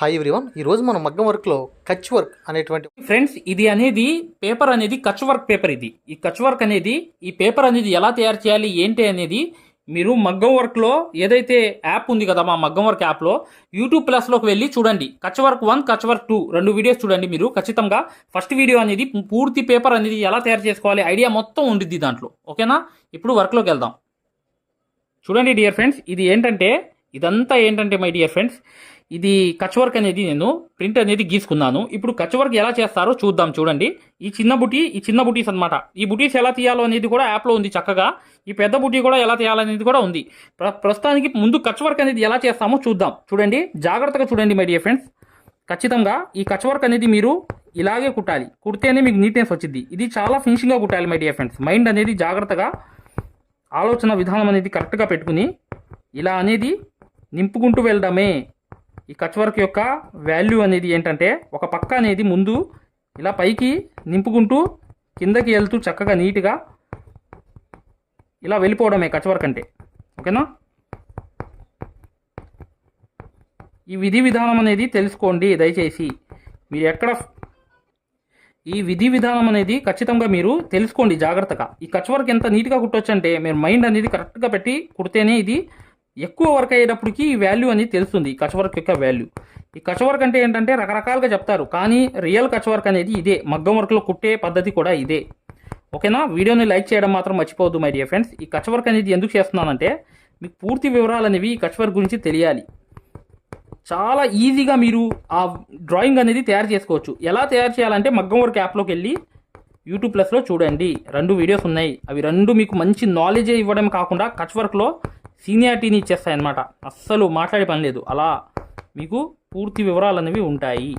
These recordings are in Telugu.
హాయ్ ఎవ్రీవన్ ఈరోజు మనం మగ్గం వర్క్లో కచ్ వర్క్ అనేటువంటి ఫ్రెండ్స్ ఇది అనేది పేపర్ అనేది కచ్ వర్క్ పేపర్ ఇది. ఈ కచ్ వర్క్ అనేది ఈ పేపర్ అనేది ఎలా తయారు చేయాలి ఏంటి అనేది మీరు మగ్గం వర్క్లో ఏదైతే యాప్ ఉంది కదా మా మగ్గం వర్క్ యాప్లో యూట్యూబ్ ప్లస్లోకి వెళ్ళి చూడండి. Kutch work one Kutch work two రెండు వీడియోస్ చూడండి మీరు. ఖచ్చితంగా ఫస్ట్ వీడియో అనేది పూర్తి పేపర్ అనేది ఎలా తయారు చేసుకోవాలి ఐడియా మొత్తం ఉండిద్ది దాంట్లో. ఓకేనా ఇప్పుడు వర్క్లోకి వెళ్దాం. చూడండి డియర్ ఫ్రెండ్స్ ఇది ఏంటంటే ఇదంతా ఏంటంటే మై డియర్ ఫ్రెండ్స్ ఇది కచ్ వర్క్ అనేది నేను ప్రింట్ అనేది గీసుకున్నాను. ఇప్పుడు కచ్ వర్క్ ఎలా చేస్తారో చూద్దాం చూడండి. ఈ చిన్న బుటీ ఈ చిన్న బుటీస్ అన్నమాట. ఈ బుటీస్ ఎలా తీయాలో అనేది కూడా యాప్లో ఉంది చక్కగా. ఈ పెద్ద బుటీ కూడా ఎలా తీయాలనేది కూడా ఉంది. ప్ర- ప్రస్తుతానికి ముందు కచ్ వర్క్ అనేది ఎలా చేస్తామో చూద్దాం. చూడండి. జాగ్రత్తగా చూడండి మై డియర్ ఫ్రెండ్స్ ఖచ్చితంగా ఈ కచ్ వర్క్ అనేది మీరు ఇలాగే కుట్టాలి. కుడితేనే మీకు నీట్నెస్ వచ్చింది ఇది చాలా ఫినిషింగ్గా కుట్టాలి మై డియర్ ఫ్రెండ్స్ మైండ్ అనేది జాగ్రత్తగా ఆలోచన విధానం అనేది కరెక్ట్గా పెట్టుకుని ఇలా అనేది నింపుకుంటూ వెళ్ళడమే ఈ కచ్ వర్క్ యొక్క వాల్యూ అనేది ఏంటంటే ఒక పక్క అనేది ముందు ఇలా పైకి నింపుకుంటూ కిందకి వెళ్తూ చక్కగా నీట్గా ఇలా వెళ్ళిపోవడమే కచ్ వర్క్ అంటే. ఓకేనా? ఈ విధి విధానం అనేది తెలుసుకోండి దయచేసి. మీరు ఎక్కడ ఈ విధి విధానం అనేది ఖచ్చితంగా మీరు తెలుసుకోండి జాగ్రత్తగా. ఈ కచ్ వర్క్ ఎంత నీట్గా కుట్టొచ్చు అంటే మీరు మైండ్ అనేది కరెక్ట్గా పెట్టి కుడితేనే ఇది ఎక్కువ వర్క్ అయ్యేటప్పటికి ఈ వాల్యూ అనేది తెలుస్తుంది ఈ కచ్ వర్క్ యొక్క వాల్యూ ఈ కచ్ వర్క్ అంటే ఏంటంటే రకరకాలుగా చెప్తారు కానీ రియల్ కచ్ వర్క్ అనేది ఇదే మగ్గం వర్క్లో కుట్టే పద్ధతి కూడా ఇదే. ఓకేనా? వీడియోని లైక్ చేయడం మాత్రం మర్చిపోవద్దు మై డియర్ ఫ్రెండ్స్. ఈ కచ్ వర్క్ అనేది ఎందుకు చేస్తున్నానంటే మీకు పూర్తి వివరాలు అనేవి ఈ కచ్ వర్క్ గురించి తెలియాలి. చాలా ఈజీగా మీరు ఆ డ్రాయింగ్ అనేది తయారు చేసుకోవచ్చు. ఎలా తయారు చేయాలంటే మగ్గం వర్క్ యాప్లోకి వెళ్ళి యూట్యూబ్ ప్లస్లో చూడండి. రెండు వీడియోస్ ఉన్నాయి. అవి రెండు మీకు మంచి నాలెడ్జ్ ఇవ్వడం కాకుండా కచ్ వర్క్లో సీనియారిటీని ఇచ్చేస్తాయి అన్నమాట అస్సలు మాట్లాడే పని లేదు. అలా మీకు పూర్తి వివరాలు అనేవి ఉంటాయి.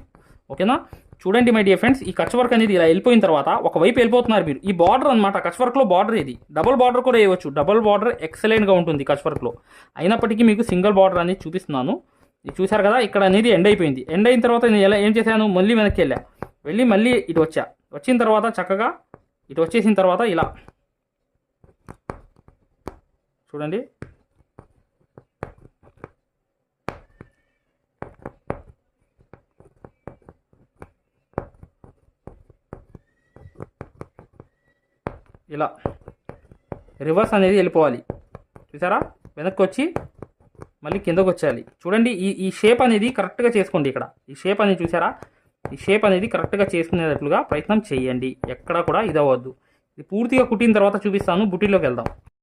ఓకేనా చూడండి మై డియర్ ఫ్రెండ్స్ ఈ కచ్ వర్క్ అనేది ఇలా వెళ్ళిపోయిన తర్వాత ఒకవైపు వెళ్ళిపోతున్నారు మీరు. ఈ బార్డర్ అనమాట కచ్ వర్క్లో బార్డర్ ఇది. డబుల్ బార్డర్ కూడా వేయవచ్చు. డబుల్ బార్డర్ ఎక్సలెంట్గా ఉంటుంది కచ్ వర్క్లో అయినప్పటికీ మీకు సింగిల్ బార్డర్ అనేది చూపిస్తున్నాను. ఇది చూశారు కదా? ఇక్కడ అనేది ఎండ్ అయిపోయింది. ఎండ్ అయిన తర్వాత నేను ఎలా ఏం చేశాను? మళ్ళీ వెనక్కి వెళ్ళా. వెళ్ళి మళ్ళీ ఇటు వచ్చా. వచ్చిన తర్వాత చక్కగా ఇటు వచ్చేసిన తర్వాత ఇలా. చూడండి. ఇలా. రివర్స్ అనేది వెళ్ళిపోవాలి. చూసారా? వెనక్కి వచ్చి మళ్ళీ కిందకు వచ్చేయాలి చూడండి ఈ ఈ షేప్ అనేది కరెక్ట్గా చేసుకోండి ఇక్కడ. ఈ షేప్ అనేది చూసారా? ఈ షేప్ అనేది కరెక్ట్గా చేసుకునేటట్లుగా ప్రయత్నం చేయండి. ఎక్కడా కూడా ఇదవద్దు ఇది పూర్తిగా కుట్టిన తర్వాత చూపిస్తాను బుటీలోకి వెళ్దాం.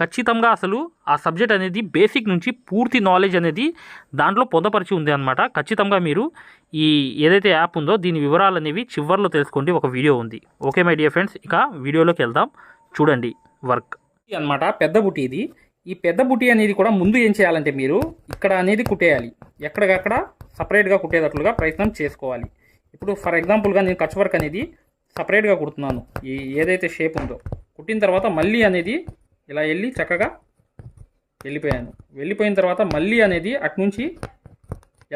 ఖచ్చితంగా అసలు ఆ సబ్జెక్ట్ అనేది బేసిక్ నుంచి పూర్తి నాలెడ్జ్ అనేది దాంట్లో పొందపరిచి ఉంది అనమాట ఖచ్చితంగా మీరు ఈ ఏదైతే యాప్ ఉందో దీని వివరాలు అనేవి చివర్లో తెలుసుకోండి. ఒక వీడియో ఉంది. ఓకే మై డియర్ ఫ్రెండ్స్ ఇక వీడియోలోకి వెళ్దాం. చూడండి వర్క్ అనమాట పెద్ద బుట్టి ఇది. ఈ పెద్ద బుట్టి అనేది కూడా ముందు ఏం చేయాలంటే మీరు ఇక్కడ అనేది కుట్టేయాలి. ఎక్కడికక్కడ సపరేట్గా కుట్టేటట్లుగా ప్రయత్నం చేసుకోవాలి. ఇప్పుడు ఫర్ ఎగ్జాంపుల్గా నేను కచ్ వర్క్ అనేది సపరేట్గా కుడుతున్నాను. ఈ ఏదైతే షేప్ ఉందో. కుట్టిన తర్వాత మళ్ళీ అనేది ఇలా వెళ్ళి చక్కగా వెళ్ళిపోయాను. వెళ్ళిపోయిన తర్వాత మళ్ళీ అనేది అటునుంచి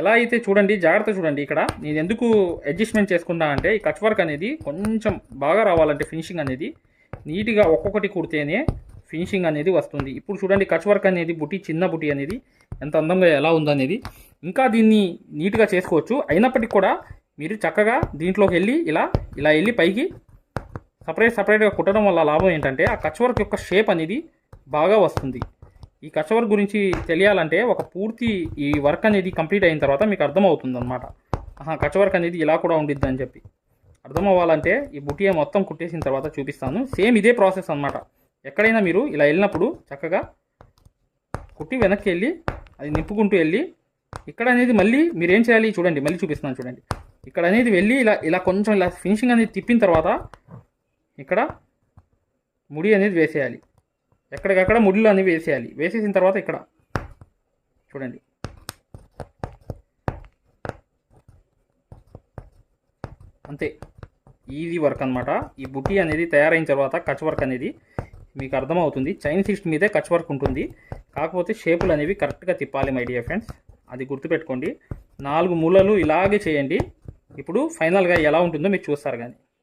ఎలా అయితే చూడండి జాగ్రత్త చూడండి ఇక్కడ. నేను ఎందుకు అడ్జస్ట్మెంట్ చేసుకున్నా అంటే ఈ కచ్ వర్క్ అనేది కొంచెం బాగా రావాలంటే ఫినిషింగ్ అనేది నీట్గా ఒక్కొక్కటి కుడితేనే ఫినిషింగ్ అనేది వస్తుంది. ఇప్పుడు చూడండి కచ్ వర్క్ అనేది బుట్టి చిన్న బుట్టి అనేది ఎంత అందంగా ఎలా ఉందనేది. ఇంకా దీన్ని నీట్గా చేసుకోవచ్చు. అయినప్పటికీ కూడా మీరు చక్కగా దీంట్లోకి వెళ్ళి ఇలా ఇలా వెళ్ళి పైకి సపరేట్ సపరేట్గా కుట్టడం వల్ల లాభం ఏంటంటే ఆ కచ్ వర్క్ యొక్క షేప్ అనేది బాగా వస్తుంది. ఈ కచ్ వర్క్ గురించి తెలియాలంటే ఒక పూర్తి ఈ వర్క్ అనేది కంప్లీట్ అయిన తర్వాత మీకు అర్థమవుతుంది అనమాట ఆహా కచ్ వర్క్ అనేది ఇలా కూడా ఉండిద్ది అని చెప్పి. అర్థం అవ్వాలంటే ఈ బుటియా మొత్తం కుట్టేసిన తర్వాత చూపిస్తాను. సేమ్ ఇదే ప్రాసెస్ అన్నమాట. ఎక్కడైనా మీరు ఇలా వెళ్ళినప్పుడు చక్కగా కుట్టి వెనక్కి వెళ్ళి అది నింపుకుంటూ వెళ్ళి ఇక్కడ అనేది మళ్ళీ మీరు ఏం చేయాలి? చూడండి మళ్ళీ చూపిస్తున్నాను చూడండి. ఇక్కడ అనేది వెళ్ళి ఇలా ఇలా కొంచెం ఇలా ఫినిషింగ్ అనేది తిప్పిన తర్వాత ఇక్కడ ముడి అనేది వేసేయాలి. ఎక్కడికక్కడ ముడిలు అనేవి వేసేయాలి. వేసేసిన తర్వాత ఇక్కడ. చూడండి. అంతే. ఈజీ వర్క్ అనమాట ఈ బుట్టి అనేది తయారైన తర్వాత కచ్ వర్క్ అనేది మీకు అర్థమవుతుంది. చైన్ సిస్ట్ మీదే కచ్ వర్క్ ఉంటుంది. కాకపోతే షేపులు అనేవి కరెక్ట్గా తిప్పాలి మై డియర్ ఫ్రెండ్స్. అది గుర్తుపెట్టుకోండి. నాలుగు మూలలు ఇలాగే చేయండి. ఇప్పుడు ఫైనల్గా ఎలా ఉంటుందో మీరు చూస్తారు కానీ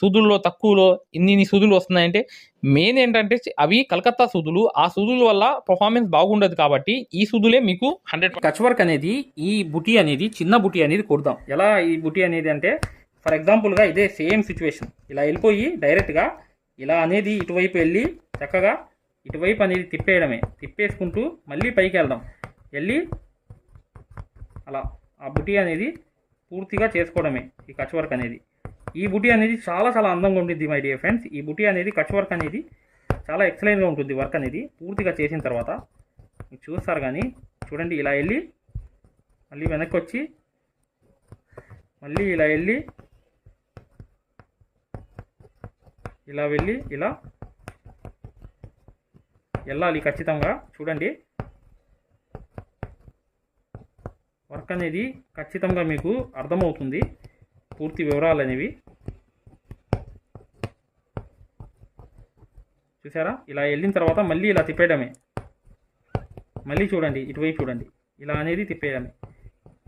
సూదుల్లో తక్కువలో ఇన్ని ఇన్ని సూదులు వస్తున్నాయంటే మెయిన్ ఏంటంటే అవి కలకత్తా సూదులు. ఆ సూదుల వల్ల పర్ఫార్మెన్స్ బాగుండదు కాబట్టి ఈ సూదులే మీకు హండ్రెడ్ కచ్ వర్క్ అనేది ఈ బుటీ అనేది చిన్న బుటీ అనేది కొడదాం. ఎలా ఈ బుటీ అనేది అంటే ఫర్ ఎగ్జాంపుల్గా ఇదే సేమ్ సిచ్యువేషన్ ఇలా వెళ్ళిపోయి డైరెక్ట్గా ఇలా అనేది ఇటువైపు వెళ్ళి చక్కగా ఇటువైపు అనేది తిప్పేయడమే. తిప్పేసుకుంటూ మళ్ళీ పైకి వెళ్దాం. వెళ్ళి అలా ఆ బుటీ అనేది పూర్తిగా చేసుకోవడమే ఈ కచ్ వర్క్ అనేది. ఈ బుటీ అనేది చాలా చాలా అందంగా ఉంటుంది మై డియర్ ఫ్రెండ్స్ ఈ బుటీ అనేది కచ్ వర్క్ అనేది చాలా ఎక్సలెంట్గా ఉంటుంది వర్క్ అనేది. పూర్తిగా చేసిన తర్వాత మీరు చూస్తారు కానీ చూడండి ఇలా వెళ్ళి మళ్ళీ వెనక్కి వచ్చి మళ్ళీ ఇలా వెళ్ళి ఇలా వెళ్ళి ఇలా వెళ్ళాలి ఖచ్చితంగా. చూడండి. వర్క్ అనేది ఖచ్చితంగా మీకు అర్థమవుతుంది. పూర్తి వివరాలు అనేవి. చూసారా? ఇలా వెళ్ళిన తర్వాత మళ్ళీ ఇలా తిప్పేయడమే. మళ్ళీ చూడండి ఇటువైపు చూడండి. ఇలా అనేది తిప్పేయడమే.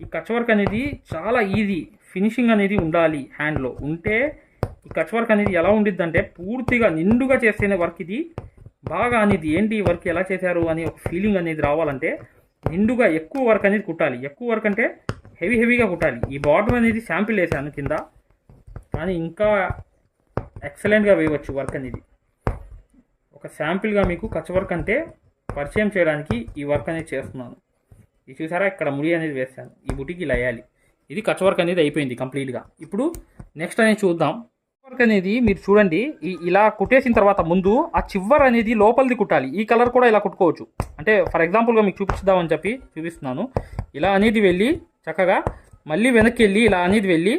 ఈ కచ్ వర్క్ అనేది చాలా ఈజీ. ఫినిషింగ్ అనేది ఉండాలి హ్యాండ్లో. ఉంటే ఈ కచ్ వర్క్ అనేది ఎలా ఉండిద్ది అంటే పూర్తిగా నిండుగా చేస్తేనే వర్క్ ఇది. బాగా అనేది ఏంటి ఈ వర్క్ ఎలా చేశారు అని ఒక ఫీలింగ్ అనేది రావాలంటే నిండుగా ఎక్కువ వర్క్ అనేది కుట్టాలి. ఎక్కువ వర్క్ అంటే హెవీ హెవీగా కుట్టాలి. ఈ బార్డర్ అనేది శాంపిల్ వేసాను కింద. కానీ ఇంకా ఎక్సలెంట్గా వేయవచ్చు వర్క్ అనేది. ఒక శాంపిల్గా మీకు కచ్ వర్క్ అంటే పరిచయం చేయడానికి ఈ వర్క్ అనేది చేస్తున్నాను. ఇది చూసారా? ఇక్కడ ముడి అనేది వేస్తాను ఈ బుటికి ఇలా వేయాలి. ఇది కచ్ వర్క్ అనేది అయిపోయింది కంప్లీట్గా. ఇప్పుడు నెక్స్ట్ అనేది చూద్దాం. వర్క్ అనేది మీరు చూడండి. ఈ ఇలా కుట్టేసిన తర్వాత ముందు ఆ చివర్ అనేది లోపలిది కుట్టాలి. ఈ కలర్ కూడా ఇలా కుట్టుకోవచ్చు. అంటే ఫర్ ఎగ్జాంపుల్గా మీకు చూపిస్తామని చెప్పి చూపిస్తున్నాను. ఇలా అనేది వెళ్ళి చక్కగా మళ్ళీ వెనక్కి వెళ్ళి ఇలా అనేది వెళ్ళి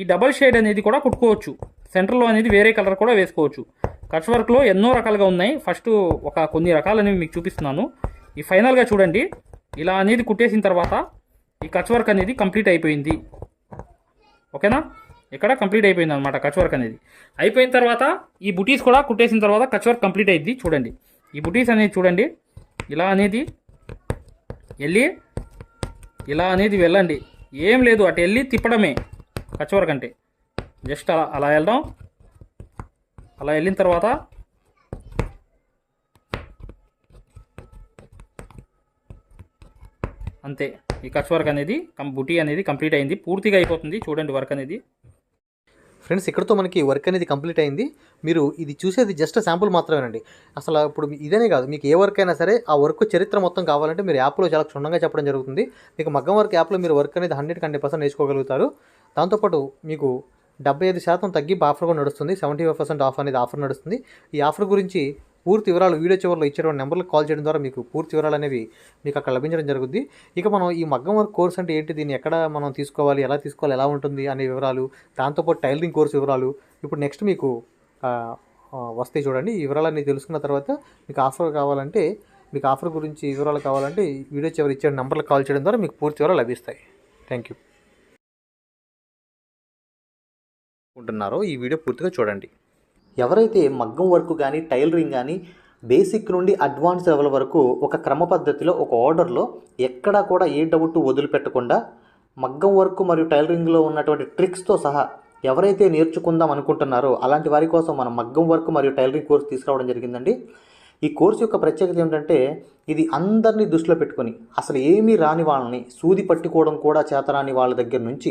ఈ డబల్ షేడ్ అనేది కూడా కుట్టుకోవచ్చు. సెంటర్లో అనేది వేరే కలర్ కూడా వేసుకోవచ్చు. కట్ వర్క్లో ఎన్నో రకాలుగా ఉన్నాయి. ఫస్ట్ ఒక కొన్ని రకాలనేవి మీకు చూపిస్తున్నాను. ఈ ఫైనల్గా చూడండి. ఇలా అనేది కుట్టేసిన తర్వాత ఈ కచ్ వర్క్ అనేది కంప్లీట్ అయిపోయింది. ఓకేనా? ఇక్కడ కంప్లీట్ అయిపోయింది అనమాట కచ్ వర్క్ అనేది. అయిపోయిన తర్వాత ఈ బుటీస్ కూడా కుట్టేసిన తర్వాత కచ్ వర్క్ కంప్లీట్ అయింది. చూడండి. ఈ బుటీస్ అనేది చూడండి. ఇలా అనేది వెళ్ళి ఇలా అనేది వెళ్ళండి. ఏం లేదు. అటు వెళ్ళి తిప్పడమే కచ్ వర్క్ అంటే. జస్ట్ అలా అలా వెళ్దాం. అలా వెళ్ళిన తర్వాత అంతే ఈ కచ్ వర్క్ అనేది బుటీ అనేది కంప్లీట్ అయింది. పూర్తిగా అయిపోతుంది. చూడండి వర్క్ అనేది. ఫ్రెండ్స్ ఇక్కడతో మనకి వర్క్ అనేది కంప్లీట్ అయింది. మీరు ఇది చూసేది జస్ట్ శాంపుల్ మాత్రమేనండి. అసలు ఇప్పుడు ఇదనే ఇదేనే కాదు. మీకు ఏ వర్క్ అయినా సరే ఆ వర్క్ చరిత్ర మొత్తం కావాలంటే మీరు యాప్లో చాలా క్షుణ్ణంగా చెప్పడం జరుగుతుంది. మీకు మగ్గం వర్క్ యాప్లో మీరు వర్క్ అనేది హండ్రెడ్ హండ్రెడ్ పర్సెంట్ నేర్చుకోగలుగుతారు. దాంతోపాటు మీకు డెబ్బై ఐదు శాతం తగ్గి ఆఫర్ కూడా నడుస్తుంది. సెవెంటీ ఫైవ్ పర్సెంట్ ఆఫ్ అనేది ఆఫర్ నడుస్తుంది. ఈ ఆఫర్ గురించి పూర్తి వివరాలు వీడియో చివరిలో ఇచ్చేటువంటి నెంబర్లకు కాల్ చేయడం ద్వారా మీకు పూర్తి వివరాలు అనేవి మీకు అక్కడ లభించడం జరుగుద్ది. ఇక మనం ఈ మగ్గం వర్క్ కోర్స్ అంటే ఏంటి? దీన్ని ఎక్కడ మనం తీసుకోవాలి? ఎలా తీసుకోవాలి? ఎలా ఉంటుంది? అనే వివరాలు దాంతోపాటు టైలరింగ్ కోర్స్ వివరాలు. ఇప్పుడు నెక్స్ట్ మీకు వస్తాయి చూడండి. ఈ వివరాలన్నీ తెలుసుకున్న తర్వాత మీకు ఆఫర్ కావాలంటే మీకు ఆఫర్ గురించి వివరాలు కావాలంటే వీడియో చివరి ఇచ్చే నెంబర్లకు కాల్ చేయడం ద్వారా మీకు పూర్తి వివరాలు లభిస్తాయి. థ్యాంక్ యూ ఉంటున్నారో ఈ వీడియో పూర్తిగా చూడండి. ఎవరైతే మగ్గం వర్క్ కానీ టైలరింగ్ కానీ బేసిక్ నుండి అడ్వాన్స్ లెవెల్ వరకు ఒక క్రమ పద్ధతిలో ఒక ఆర్డర్లో ఎక్కడా కూడా ఏ డౌట్ వదిలిపెట్టకుండా మగ్గం వర్క్ మరియు టైలరింగ్లో ఉన్నటువంటి ట్రిక్స్తో సహా ఎవరైతే నేర్చుకుందాం అనుకుంటున్నారో అలాంటి వారి కోసం మనం మగ్గం వర్క్ మరియు టైలరింగ్ కోర్స్ తీసుకురావడం జరిగిందండి. ఈ కోర్సు యొక్క ప్రత్యేకత ఏంటంటే ఇది అందరినీ దృష్టిలో పెట్టుకొని అసలు ఏమీ రాని వాళ్ళని సూది పట్టుకోవడం కూడా చేతరాని వాళ్ళ దగ్గర నుంచి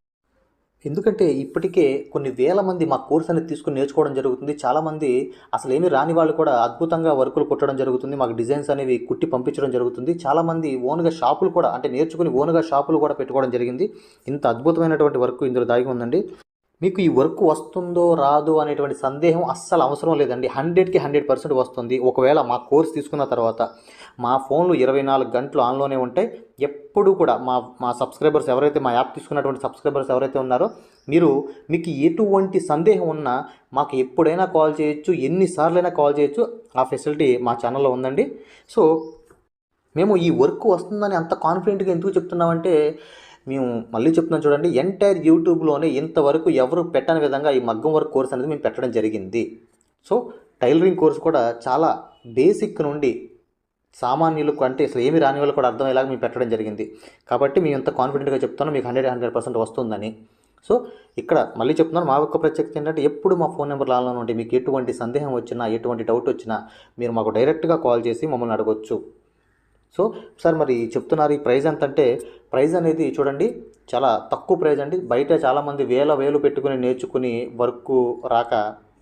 ఎందుకంటే ఇప్పటికే కొన్ని వేల మంది మా కోర్స్ అనేది తీసుకుని నేర్చుకోవడం జరుగుతుంది. చాలామంది అసలు ఏమి రాని వాళ్ళు కూడా అద్భుతంగా వర్కులు కుట్టడం జరుగుతుంది. మాకు డిజైన్స్ అనేవి కుట్టి పంపించడం జరుగుతుంది. చాలామంది ఓన్గా షాపులు కూడా అంటే నేర్చుకుని ఓన్గా షాపులు కూడా పెట్టుకోవడం జరిగింది. ఇంత అద్భుతమైనటువంటి వర్క్ ఇందులో దాగి ఉందండి. మీకు ఈ వర్క్ వస్తుందో రాదో అనేటువంటి సందేహం అస్సలు అవసరం లేదండి. హండ్రెడ్కి హండ్రెడ్ పర్సెంట్ వస్తుంది. ఒకవేళ మా కోర్స్ తీసుకున్న తర్వాత మా ఫోన్లు ఇరవై నాలుగు గంటలు ఆన్లోనే ఉంటాయి. ఎప్పుడు కూడా మా మా సబ్స్క్రైబర్స్ ఎవరైతే మా యాప్ తీసుకున్నటువంటి సబ్స్క్రైబర్స్ ఎవరైతే ఉన్నారో మీరు మీకు ఎటువంటి సందేహం ఉన్నా మాకు ఎప్పుడైనా కాల్ చేయొచ్చు ఎన్నిసార్లైనా కాల్ చేయొచ్చు ఆ ఫెసిలిటీ మా ఛానల్లో ఉందండి. సో మేము ఈ వర్క్ వస్తుందని అంత కాన్ఫిడెంట్గా ఎందుకు చెప్తున్నామంటే మేము మళ్ళీ చెప్తున్నాం చూడండి ఎంటైర్ యూట్యూబ్లోనే ఇంతవరకు ఎవరు పెట్టని విధంగా ఈ మగ్గం వర్క్ కోర్స్ అనేది మేము పెట్టడం జరిగింది. సో టైలరింగ్ కోర్స్ కూడా చాలా బేసిక్ నుండి సామాన్యులకు అంటే అసలు ఏమి రాని వాళ్ళు కూడా అర్థమయ్యేలాగా మేము పెట్టడం జరిగింది. కాబట్టి మేము ఇంత కాన్ఫిడెంట్గా చెప్తున్నాం మీకు హండ్రెడ్ హండ్రెడ్ పర్సెంట్ వస్తుందని. సో ఇక్కడ మళ్ళీ చెప్తున్నాను మా యొక్క ప్రత్యేకత ఏంటంటే ఎప్పుడు మా ఫోన్ నెంబర్ లాలో ఉంటే మీకు ఎటువంటి సందేహం వచ్చినా ఎటువంటి డౌట్ వచ్చినా మీరు మాకు డైరెక్ట్గా కాల్ చేసి మమ్మల్ని అడగొచ్చు. సో సార్ మరి చెప్తున్నారు ఈ ప్రైజ్ ఎంత అంటే ప్రైజ్ అనేది చూడండి చాలా తక్కువ ప్రైజ్ అండి. బయట చాలామంది వేల వేలు పెట్టుకుని నేర్చుకుని వర్క్ రాక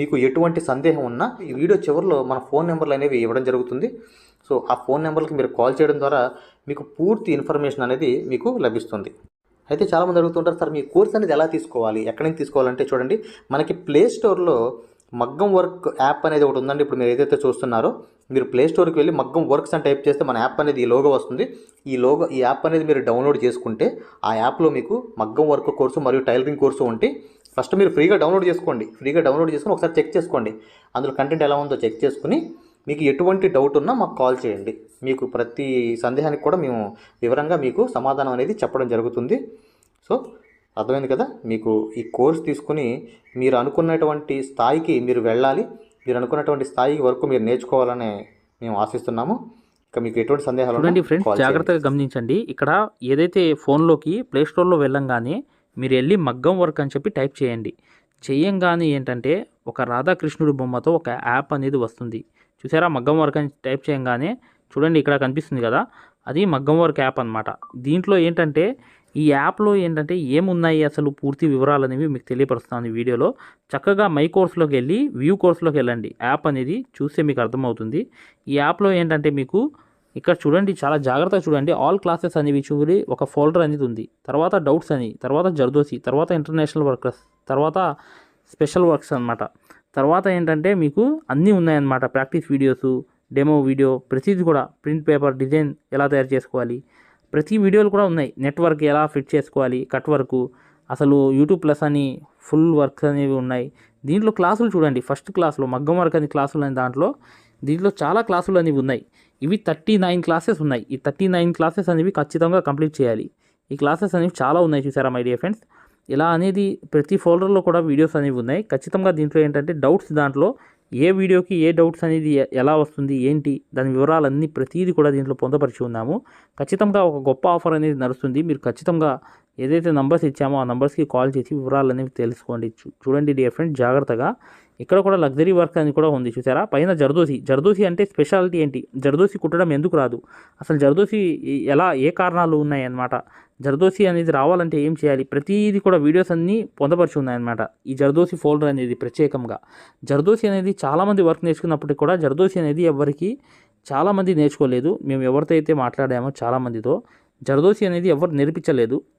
మీకు ఎటువంటి సందేహం ఉన్నా ఈ వీడియో చివరిలో మన ఫోన్ నెంబర్లు అనేవి ఇవ్వడం జరుగుతుంది. సో ఆ ఫోన్ నెంబర్కి మీరు కాల్ చేయడం ద్వారా మీకు పూర్తి ఇన్ఫర్మేషన్ అనేది మీకు లభిస్తుంది. అయితే చాలామంది అడుగుతుంటారు సార్ మీ కోర్స్ అనేది ఎలా తీసుకోవాలి? ఎక్కడి నుంచి తీసుకోవాలంటే చూడండి మనకి ప్లే స్టోర్లో మగ్గం వర్క్ యాప్ అనేది ఒకటి ఉందండి. ఇప్పుడు మీరు ఏదైతే చూస్తున్నారో మీరు ప్లే స్టోర్కి వెళ్ళి మగ్గం వర్క్స్ అని టైప్ చేస్తే మన యాప్ అనేది ఈ లోగో వస్తుంది. ఈ లోగో ఈ యాప్ అనేది మీరు డౌన్లోడ్ చేసుకుంటే ఆ యాప్లో మీకు మగ్గం వర్క్ కోర్సు మరియు టైలరింగ్ కోర్సు ఉంటే ఫస్ట్ మీరు ఫ్రీగా డౌన్లోడ్ చేసుకోండి. ఫ్రీగా డౌన్లోడ్ చేసుకుని ఒకసారి చెక్ చేసుకోండి. అందులో కంటెంట్ ఎలా ఉందో చెక్ చేసుకుని మీకు ఎటువంటి డౌట్ ఉన్నా మాకు కాల్ చేయండి. మీకు ప్రతి సందేహానికి కూడా మేము వివరంగా మీకు సమాధానం అనేది చెప్పడం జరుగుతుంది. సో అర్థమైంది కదా? మీకు ఈ కోర్స్ తీసుకుని మీరు అనుకున్నటువంటి స్థాయికి మీరు వెళ్ళాలి. మీరు అనుకున్నటువంటి స్థాయి వరకు మీరు నేర్చుకోవాలని మేము ఆశిస్తున్నాము. ఇక మీకు ఎటువంటి సందేహాలు చూడండి ఫ్రెండ్స్. జాగ్రత్తగా గమనించండి. ఇక్కడ ఏదైతే ఫోన్లోకి ప్లే స్టోర్లో వెళ్ళంగానే మీరు వెళ్ళి మగ్గం వర్క్ అని చెప్పి టైప్ చేయండి. చేయంగానే ఏంటంటే ఒక రాధాకృష్ణుడి బొమ్మతో ఒక యాప్ అనేది వస్తుంది. చూసారా? మగ్గం వర్క్ అని టైప్ చేయంగానే చూడండి ఇక్కడ కనిపిస్తుంది కదా? అది మగ్గం వర్క్ యాప్ అన్నమాట. దీంట్లో ఏంటంటే ఈ యాప్లో ఏంటంటే ఏమున్నాయి అసలు పూర్తి వివరాలు అనేవి మీకు తెలియపరుస్తాను ఈ వీడియోలో. చక్కగా మై కోర్సులోకి వెళ్ళి వ్యూ కోర్స్లోకి వెళ్ళండి. యాప్ అనేది చూస్తే మీకు అర్థమవుతుంది. ఈ యాప్లో ఏంటంటే మీకు ఇక్కడ చూడండి చాలా జాగ్రత్తగా చూడండి. ఆల్ క్లాసెస్ అనేవి చూడి ఒక ఫోల్డర్ అనేది ఉంది. తర్వాత డౌట్స్ అని తర్వాత జర్దోసి తర్వాత ఇంటర్నేషనల్ వర్కర్స్ తర్వాత స్పెషల్ వర్క్స్ అన్నమాట. తర్వాత ఏంటంటే మీకు అన్నీ ఉన్నాయన్నమాట. ప్రాక్టీస్ వీడియోస్ డెమో వీడియో ప్రతిది కూడా ప్రింట్ పేపర్ డిజైన్ ఎలా తయారు చేసుకోవాలి. ప్రతి వీడియోలు కూడా ఉన్నాయి. నెట్వర్క్ ఎలా ఫిట్ చేసుకోవాలి కట్ వర్క్ అసలు యూట్యూబ్ ప్లస్ అని ఫుల్ వర్క్స్ అనేవి ఉన్నాయి. దీంట్లో క్లాసులు చూడండి. ఫస్ట్ క్లాస్లో మగ్గం వర్క్ అని క్లాసులు అనే దాంట్లో దీంట్లో చాలా క్లాసులు అనేవి ఉన్నాయి. ఇవి థర్టీ నైన్ క్లాసెస్ ఉన్నాయి. ఈ థర్టీ నైన్ క్లాసెస్ అనేవి ఖచ్చితంగా కంప్లీట్ చేయాలి. ఈ క్లాసెస్ అనేవి చాలా ఉన్నాయి చూసారా మై డియర్ ఫ్రెండ్స్ ఇలా అనేది ప్రతి ఫోల్డర్లో కూడా వీడియోస్ అనేవి ఉన్నాయి. ఖచ్చితంగా దీంట్లో ఏంటంటే డౌట్స్ దాంట్లో ఏ వీడియోకి ఏ డౌట్స్ అనేది ఎలా వస్తుంది ఏంటి దాని వివరాలన్నీ ప్రతిదీ కూడా దీంట్లో పొందపరిచి ఉన్నాము. ఖచ్చితంగా ఒక గొప్ప ఆఫర్ అనేది నడుస్తుంది. మీరు ఖచ్చితంగా ఏదైతే నంబర్స్ ఇచ్చామో ఆ నంబర్స్కి కాల్ చేసి వివరాలు అనేవి తెలుసుకోండి చూడండి డియర్ ఫ్రెండ్ జాగ్రత్తగా. ఇక్కడ కూడా లగ్జరీ వర్క్ అని కూడా ఉంది చూసారా? పైన జర్దోసి. జర్దోసి అంటే స్పెషాలిటీ ఏంటి? జర్దోసి కుట్టడం ఎందుకు రాదు? అసలు జర్దోసి ఎలా ఏ కారణాలు ఉన్నాయి అన్నమాట జర్దోసి అనేది రావాలంటే ఏం చేయాలి? ప్రతిదీ కూడా వీడియోస్ అన్నీ పొందపరిచి ఉన్నాయన్నమాట ఈ జర్దోసి ఫోల్డర్ అనేది ప్రత్యేకంగా. జర్దోసి అనేది చాలామంది వర్క్ నేర్చుకున్నప్పటికీ కూడా జర్దోసి అనేది ఎవరికి చాలామంది నేర్చుకోలేదు. మేము ఎవరితో అయితే మాట్లాడామో చాలామందితో. జర్దోసి అనేది ఎవరు నేర్పించలేదు.